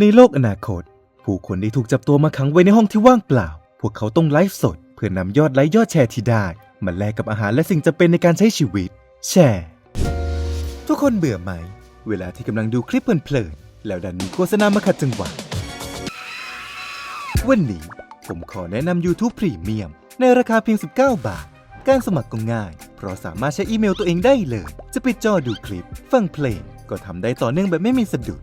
ในโลกอนาคต ผู้คนได้ถูกจับตัวมาขังไว้ในห้องที่ว่างเปล่า พวกเขาต้องไลฟ์สด เพื่อนำยอดไลค์ยอดแชร์ที่ได้มาแลกกับอาหารและสิ่งจำเป็นในการใช้ชีวิต แชร์ ทุกคนเบื่อไหม เวลาที่กำลังดูคลิปเพลินๆแล้วดันมีโฆษณามาขัดจังหวะวันนี้ผมขอแนะนำ YouTube Premium ในราคาเพียง 19 บาท การสมัครก็ง่าย เพราะสามารถใช้อีเมลตัวเองได้เลย จะปิดจอดูคลิป ฟังเพลง ก็ทำได้ต่อเนื่องแบบไม่มีสะดุด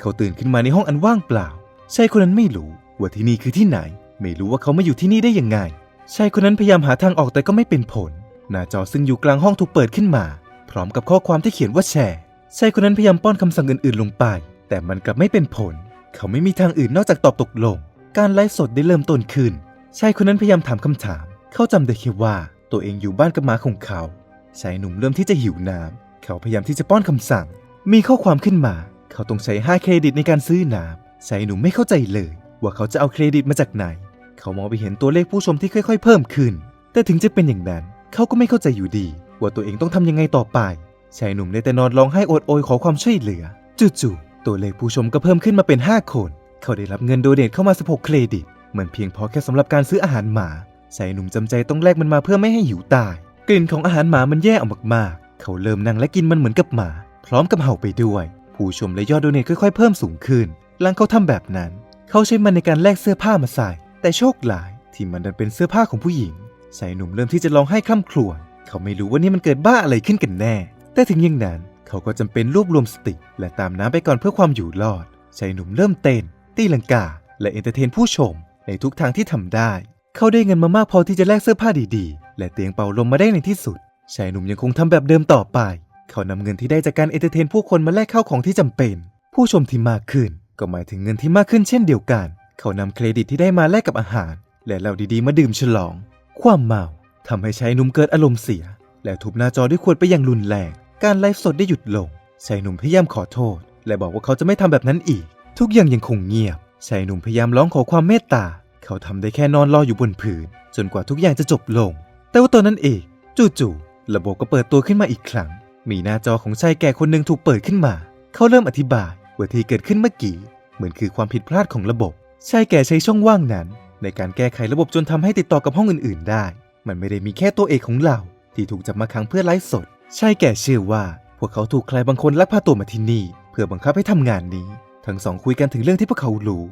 เขาตื่นขึ้นมาในห้องอันว่างเปล่าชายคนนั้นไม่รู้ว่าที่นี่คือที่ไหน ไม่รู้ว่าเขามาอยู่ที่นี่ได้ยังไงชายคนนั้นพยายามหาทางออกแต่ก็ไม่เป็นผล หน้าจอซึ่งอยู่กลางห้องถูกเปิดขึ้นมา พร้อมกับข้อความที่เขียนว่าแชร์ชายคนนั้นพยายามป้อนคำสั่งอื่นๆลงไป แต่มันกลับไม่เป็นผล เขาไม่มีทางอื่นนอกจากตอบตกลง การไลฟ์สดได้เริ่มต้นขึ้นชายคนนั้นพยายามถามคำถาม เขาจำได้แค่ว่าตัวเองอยู่บ้านกับหมาของเขาชายหนุ่มเริ่มที่จะหิวน้ำเขาพยายามที่จะป้อนคำสั่ง มีข้อความขึ้นมา เขาต้องใช้ 5 เครดิตในการซื้อน้ำชายหนุ่มไม่เข้าใจเลย ว่าเขาจะเอาเครดิตมาจากไหน เขามองไปเห็นตัวเลขผู้ชมที่ค่อยๆ เพิ่มขึ้น แต่ถึงจะเป็นอย่างนั้น เขาก็ไม่เข้าใจอยู่ดี ว่าตัวเองต้องทำยังไงต่อไปชายหนุ่มได้แต่นอนร้องไห้โอดโอยขอความช่วยเหลือจู่ๆตัวเลขผู้ชมก็เพิ่มขึ้นมาเป็น 5 คน เขาได้รับเงินโดเนทเข้ามา 16 เครดิตเหมือนเพียงพอแค่สำหรับการซื้ออาหารหมาชายหนุ่มจำใจต้องแลกมันมาเพื่อไม่ให้หิวตาย กลิ่นของอาหารหมามันแย่ออกมากๆ เขาเริ่มนั่งและกินมันเหมือนกับหมา พร้อมกับเห่าไปด้วย ผู้ชมและยอดโดเนทค่อยๆเพิ่มสูงขึ้น หลังเขาทำแบบนั้น เขาใช้มันในการแลกเสื้อผ้ามาใส่ แต่โชคร้ายที่มันดันเป็นเสื้อผ้าของผู้หญิงชายหนุ่มเริ่มที่จะร้องไห้คร่ำครวญเขาไม่รู้ว่านี่มันเกิดบ้าอะไรขึ้นกันแน่ แต่ถึงอย่างนั้นเขาก็จำเป็นรวบรวมสติ และตามน้ำไปก่อนเพื่อความอยู่รอดชายหนุ่มเริ่มเต้นตีลังกา และเอนเตอร์เทนผู้ชม ในทุกทางที่ทำได้ เขาได้เงินมามากพอที่จะแลกเสื้อผ้าดีๆ และเตียงเป่าลมมาได้ในที่สุดชายหนุ่มยังคงทำแบบเดิมต่อไป เขานำเงินที่ได้จากการเอนเตอร์เทนผู้คนมาแลกเข้าของที่จำเป็น ผู้ชมที่มากขึ้น ก็หมายถึงเงินที่มากขึ้นเช่นเดียวกัน เขานำเครดิตที่ได้มาแลกกับอาหาร และเหล้าดีๆมาดื่มฉลอง ความเมาทำให้ชายหนุ่มเกิดอารมณ์เสีย และทุบหน้าจอด้วยขวดไปอย่างรุนแรงการไลฟ์สดได้หยุดลงชายหนุ่มพยายามขอโทษ และบอกว่าเขาจะไม่ทำแบบนั้นอีก ทุกอย่างยังคงเงียบชายหนุ่มพยายามร้องขอความเมตตา เขาทำได้แค่นอนรออยู่บนพื้นจนกว่าทุกอย่างจะจบลง แต่ว่าตอนนั้นเอง จู่ๆระบบก็เปิดตัวขึ้นมาอีกครั้ง มีหน้าจอของชายแก่คนหนึ่งถูกเปิดขึ้นมา เขาเริ่มอธิบายว่าที่เกิดขึ้นเมื่อกี้ เหมือนคือความผิดพลาดของระบบ ชายแก่ใช้ช่องว่างนั้น ในการแก้ไขระบบจนทำให้ติดต่อกับห้องอื่น ๆ ได้ มันไม่ได้มีแค่ตัวเอกของเรา ที่ถูกจับมาขังเพื่อไลฟ์สด ชายแก่เชื่อว่า พวกเขาถูกใครบางคนลักพาตัวมาที่นี่ เพื่อบังคับให้ทำงานนี้ ทั้งสองคุยกันถึงเรื่องที่พวกเขารู้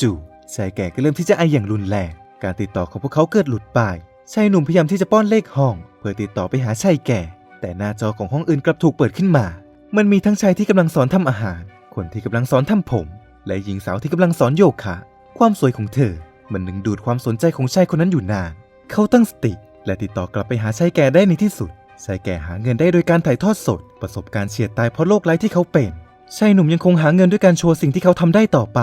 จู่ๆชายแก่ก็เริ่มที่จะไออย่างรุนแรง การติดต่อของพวกเขาเกิดหลุดไปชายหนุ่มพยายามที่จะป้อนเลขห้อง เพื่อติดต่อไปหาชายแก่ แต่หน้าจอของห้องอื่นกลับถูกเปิดขึ้นมา มันมีทั้งชายที่กำลังสอนทำอาหาร คนที่กำลังสอนทำผม และหญิงสาวที่กำลังสอนโยคะ ความสวยของเธอ มันดึงดูดความสนใจของชายคนนั้นอยู่นาน เขาตั้งสติ และติดต่อกลับไปหาชายแก่ได้ในที่สุด ชายแก่หาเงินได้โดยการถ่ายทอดสด ประสบการณ์เฉียดตายเพราะโรคร้ายที่เขาเป็น ชายหนุ่มยังคงหาเงินด้วยการโชว์สิ่งที่เขาทำได้ต่อไป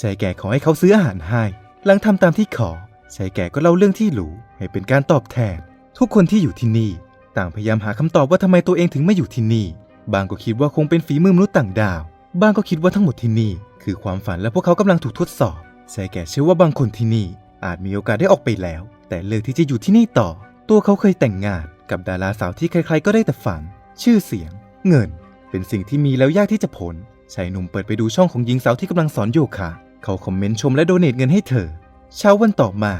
ชายแก่ขอให้เขาซื้ออาหารให้ หลังทำตามที่ขอ ชายแก่ก็เล่าเรื่องที่หรูให้เป็นการตอบแทน ทุกคนที่อยู่ที่นี่ ต่างพยายามหาคำตอบว่าทำไมตัวเองถึงไม่อยู่ที่นี่ บางก็คิดว่าคงเป็นฝีมือมนุษย์ต่างดาว บางก็คิดว่าทั้งหมดที่นี่ คือความฝันและพวกเขากำลังถูกทดสอบชายแก่เชื่อว่าบางคนที่นี่ อาจมีโอกาสได้ออกไปแล้ว แต่เลือกที่จะอยู่ที่นี่ต่อ ตัวเขาเคยแต่งงานกับดาราสาวที่ใคร ๆ ก็ได้แต่ฝัน ชื่อเสียง เงิน เป็นสิ่งที่มีแล้วยากที่จะพ้นชายหนุ่มเปิดไปดูช่องของหญิงสาวที่กำลังสอนโยคะเขาคอมเมนต์ชมและโดเนทเงินให้เธอ เช้าวันต่อมา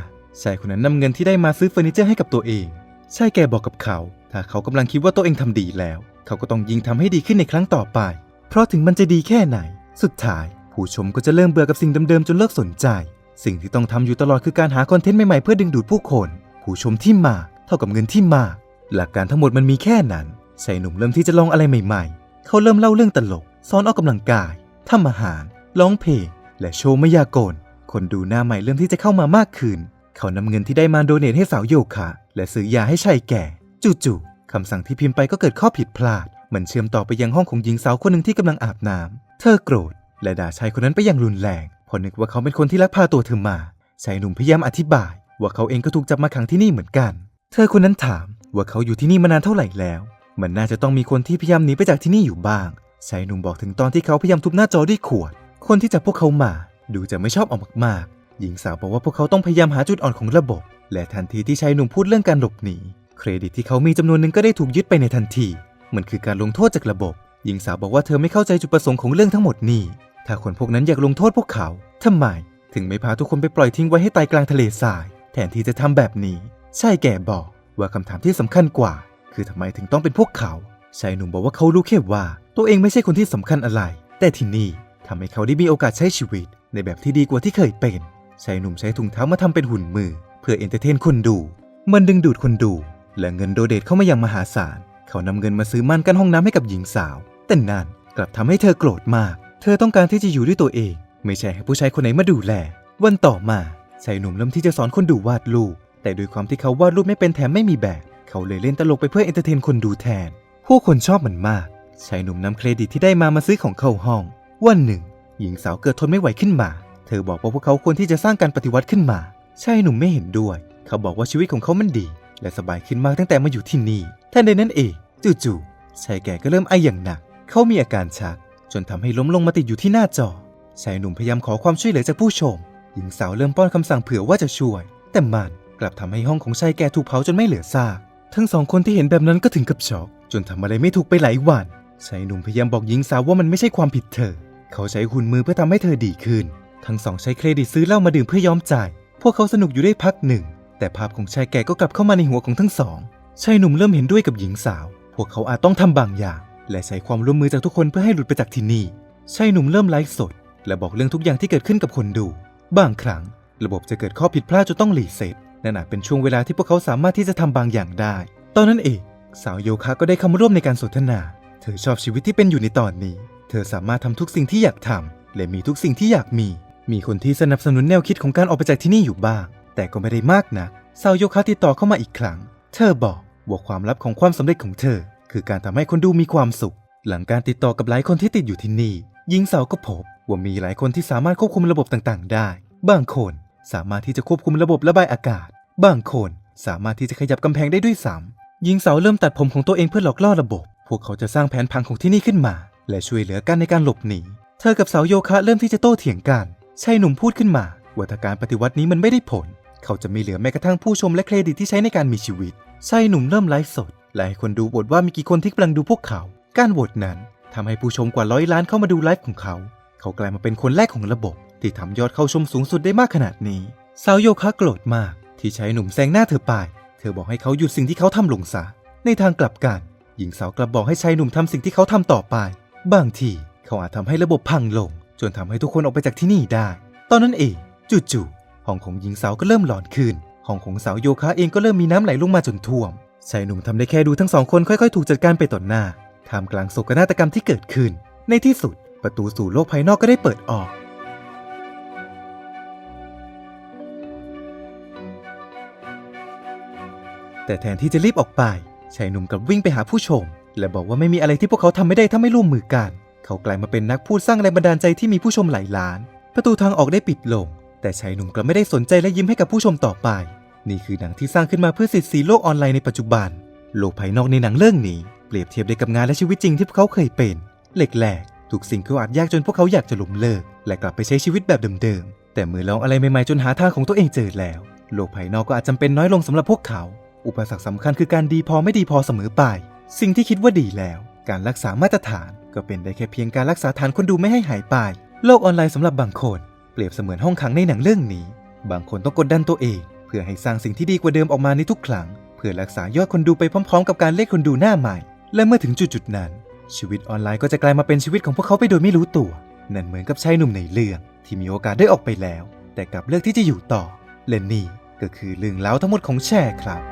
ชายคนนั้นนำเงินที่ได้มาซื้อเฟอร์นิเจอร์ให้กับตัวเอง ชายแก่บอกกับเขา ถ้าเขากำลังคิดว่าตัวเองทำดีแล้ว เขาก็ต้องยิ่งทำให้ดีขึ้นในครั้งต่อไป เพราะถึงมันจะดีแค่ไหน สุดท้าย ผู้ชมก็จะเริ่มเบื่อกับสิ่งเดิมๆจนเลิกสนใจ สิ่งที่ต้องทำอยู่ตลอดคือการหาคอนเทนต์ใหม่ๆเพื่อดึงดูดผู้คน ผู้ชมที่มากเท่ากับเงินที่มากหลักการทั้งหมดมันมีแค่นั้นชายหนุ่มเริ่มที่จะลองอะไรใหม่ ๆ เขาเริ่มเล่าเรื่องตลกสอนออกกำลังกายทำอาหารร้องเพลง และโชว์มายากลคนดูหน้าใหม่เริ่มที่จะเข้ามามากขึ้น เขานำเงินที่ได้มาโดเนทให้สาวโยคะและซื้อยาให้ชายแก่ จู่ๆคำสั่งที่พิมพ์ไปก็เกิดข้อผิดพลาด มันเชื่อมต่อไปยังห้องของหญิงสาวคนหนึ่งที่กำลังอาบน้ำเธอโกรธ และด่าชายคนนั้นไปอย่างรุนแรงเพอนึกว่าเขาเป็นคนที่ลักพาตัวเธอมาชายหนุ่มพยายามอธิบาย ว่าเขาเองก็ถูกจับมาขังที่นี่เหมือนกัน เธอคนนั้นถามว่าเขาอยู่ที่นี่มานานเท่าไหร่แล้ว มันน่าจะต้องมีคนที่พยายามหนีไปจากที่นี่อยู่บ้างชายหนุ่มบอกถึงตอนที่เขาพยายามทุบหน้าจอด้วยขวด คนที่จับพวกเขามา ดูจะไม่ชอบออกมากๆ หญิงสาวบอกว่าพวกเขาต้องพยายามหาจุดอ่อนของระบบ และทันทีที่ชายหนุ่มพูดเรื่องการหลบหนี เครดิตที่เขามีจำนวนหนึ่งก็ได้ถูกยึดไปในทันที มันคือการลงโทษจากระบบ หญิงสาวบอกว่าเธอไม่เข้าใจจุดประสงค์ของเรื่องทั้งหมดนี้ถ้าคนพวกนั้นอยากลงโทษพวกเขาทำไม ถึงไม่พาทุกคนไปปล่อยทิ้งไว้ให้ตายกลางทะเลทราย แทนที่จะทำแบบนี้ชายแก่บอกว่าคำถามที่สำคัญกว่า คือทำไมถึงต้องเป็นพวกเขาชายหนุ่มบอกว่าเขารู้แค่ว่า ตัวเองไม่ใช่คนที่สำคัญอะไร แต่ที่นี่ทำให้เขาได้มีโอกาสใช้ชีวิตในแบบที่ดีกว่าที่เคยเป็น ชายหนุ่มใช้ถุงเท้ามาทำเป็นหุ่นมือ เพื่อเอนเตอร์เทนคนดู มันดึงดูดคนดู และเงินโดเดทเข้ามาอย่างมหาศาล เขานำเงินมาซื้อม่านกั้นห้องน้ำให้กับหญิงสาว แต่นั่นกลับทำให้เธอโกรธมาก เธอต้องการที่จะอยู่ด้วยตัวเอง ไม่ใช่ให้ผู้ชายคนไหนมาดูแล วันต่อมาชายหนุ่มเริ่มที่จะสอนคนดูวาดรูป แต่ด้วยความที่เขาวาดรูปไม่เป็นแถมไม่มีแบบ เขาเลยเล่นตลกไปเพื่อเอนเตอร์เทนคนดูแทน ผู้คนชอบมันมาก ชายหนุ่มนำเครดิตที่ได้มามาซื้อของเข้าห้อง วันหนึ่ง หญิงสาวเกิดทนไม่ไหวขึ้นมา เธอบอกว่าพวกเขาควรที่จะสร้างการปฏิวัติขึ้นมา ชายหนุ่มไม่เห็นด้วย เขาบอกว่าชีวิตของเขามันดี และสบายขึ้นมากตั้งแต่มาอยู่ที่นี่ทันใดนั้นเองจู่ๆชายแก่ก็เริ่มไออย่างหนัก เขามีอาการชัก จนทำให้ล้มลงมาติดอยู่ที่หน้าจอ ชายหนุ่มพยายามขอความช่วยเหลือจากผู้ชม หญิงสาวเริ่มป้อนคำสั่งเผื่อว่าจะช่วย แต่มันกลับทำให้ห้องของชายแก่ถูกเผาจนไม่เหลือซาก ทั้งสองคนที่เห็นแบบนั้นก็ถึงกับช็อกจนทำอะไรไม่ถูกไปหลายวันชายหนุ่มพยายามบอกหญิงสาวว่ามันไม่ใช่ความผิดเธอ เขาใช้หุ่นมือเพื่อทำให้เธอดีขึ้น ทั้งสองใช้เครดิตซื้อเหล้ามาดื่มเพื่อยอมจ่าย พวกเขาสนุกอยู่ได้พักหนึ่ง แต่ภาพของชายแก่ก็กลับเข้ามาในหัวของทั้งสองชายหนุ่มเริ่มเห็นด้วยกับหญิงสาว พวกเขาอาจต้องทำบางอย่าง และใช้ความร่วมมือจากทุกคนเพื่อให้หลุดไปจากที่นี่ชายหนุ่มเริ่มไลฟ์สด และบอกเรื่องทุกอย่างที่เกิดขึ้นกับคนดู บางครั้ง ระบบจะเกิดข้อผิดพลาดจนต้องรีเซ็ตนั่นอาจเป็นช่วงเวลาที่พวกเขาสามารถที่จะทำบางอย่างได้ ตอนนั้นเอง สาวโยคะก็ได้เข้ามาร่วมในการสนทนา เธอชอบชีวิตที่เป็นอยู่ในตอนนี้ เธอสามารถทำทุกสิ่งที่อยากทำและมีทุกสิ่งที่อยากมี มีคนที่สนับสนุนแนวคิดของการออกไปจากที่นี่อยู่บ้าง แต่ก็ไม่ได้มากนักสาวโยคะติดต่อเข้ามาอีกครั้ง เธอบอกว่าความลับของความสำเร็จของเธอ คือการทำให้คนดูมีความสุข หลังการติดต่อกับหลายคนที่ติดอยู่ที่นี่หญิงสาวก็พบว่ามีหลายคนที่สามารถควบคุมระบบต่างๆ ได้ บางคนสามารถที่จะควบคุมระบบระบายอากาศ บางคนสามารถที่จะขยับกำแพงได้ด้วยซ้ำหญิงสาวเริ่มตัดผมของตัวเองเพื่อหลอกล่อระบบ พวกเขาจะสร้างแผนพังของที่นี่ขึ้นมา และช่วยเหลือกันในการหลบหนี เธอกับสาวโยคะเริ่มที่จะโต้เถียงกัน ชายหนุ่มพูดขึ้นมาว่าถ้าการปฏิวัตินี้มันไม่ได้ผล เขาจะไม่เหลือแม้กระทั่งผู้ชมและเครดิตที่ใช้ในการมีชีวิตชายหนุ่มเริ่มไลฟ์สด และให้คนดูโหวตว่ามีกี่คนที่กำลังดูพวกเขา การโหวตนั้นทำให้ผู้ชมกว่าร้อยล้านเข้ามาดูไลฟ์ของเขา เขากลายมาเป็นคนแรกของระบบ ที่ทำยอดเข้าชมสูงสุดได้มากขนาดนี้สาวโยคะโกรธมาก ที่ชายหนุ่มแซงหน้าเธอไป เธอบอกให้เขาหยุดสิ่งที่เขาทำลงซะในทางกลับกันหญิงสาวกลับบอกให้ชายหนุ่มทำสิ่งที่เขาทำต่อไป บางทีเขาอาจทำให้ระบบพังลง จนทำให้ทุกคนออกไปจากที่นี่ได้ ตอนนั้นเองจู่ๆห้องของหญิงสาวก็เริ่มหลอนขึ้น ห้องของสาวโยคะเองก็เริ่มมีน้ำไหลลงมาจนท่วมชายหนุ่มทำได้แค่ดูทั้งสองคนค่อยๆ ถูกจัดการไปต่อหน้าท่ามกลางโศกนาฏกรรมที่เกิดขึ้น ในที่สุด ประตูสู่โลกภายนอกก็ได้เปิดออก แต่แทนที่จะรีบออกไปชายหนุ่มกลับวิ่งไปหาผู้ชม และบอกว่าไม่มีอะไรที่พวกเขาทำไม่ได้ถ้าไม่ร่วมมือกัน เขากลายมาเป็นนักพูดสร้างแรงบันดาลใจที่มีผู้ชมหลายล้าน ประตูทางออกได้ปิดลง แต่ชายหนุ่มกลับไม่ได้สนใจและยิ้มให้กับผู้ชมต่อไป นี่คือหนังที่สร้างขึ้นมาเพื่อสิทธิ์สีโลกออนไลน์ในปัจจุบัน โลกภายนอกในหนังเรื่องนี้ เปรียบเทียบได้กับงานและชีวิตจริงที่พวกเขาเคยเป็นเหล็กแหลกทุกสิ่งก็อาจยากจนพวกเขาอยากจะล้มเลิก และกลับไปใช้ชีวิตแบบเดิมๆ แต่เมื่อลองอะไรใหม่ๆจนหาทางของตัวเองเจอแล้ว โลกภายนอกก็อาจจำเป็นน้อยลงสำหรับพวกเขา อุปสรรคสำคัญคือการดีพอไม่ดีพอเสมอไป สิ่งที่คิดว่าดีแล้ว การรักษามาตรฐาน ก็เป็นได้แค่เพียงการรักษาฐานคนดูไม่ให้หายไป โลกออนไลน์สำหรับบางคน เปรียบเสมือนห้องขังในหนังเรื่องนี้ บางคนต้องกดดันตัวเอง เพื่อให้สร้างสิ่งที่ดีกว่าเดิมออกมาในทุกครั้ง เพื่อรักษายอดคนดูไปพร้อม ๆ กับการเรียกคนดูหน้าใหม่ และเมื่อถึงจุดๆนั้น ชีวิตออนไลน์ก็จะกลายมาเป็นชีวิตของพวกเขาไปโดยไม่รู้ตัว นั่นเหมือนกับชายหนุ่มในเรื่องที่มีโอกาสได้ออกไปแล้ว แต่กลับเลือกที่จะอยู่ต่อและนี่ก็คือเรื่องเล่าวทั้งหมดของแชร์ครับ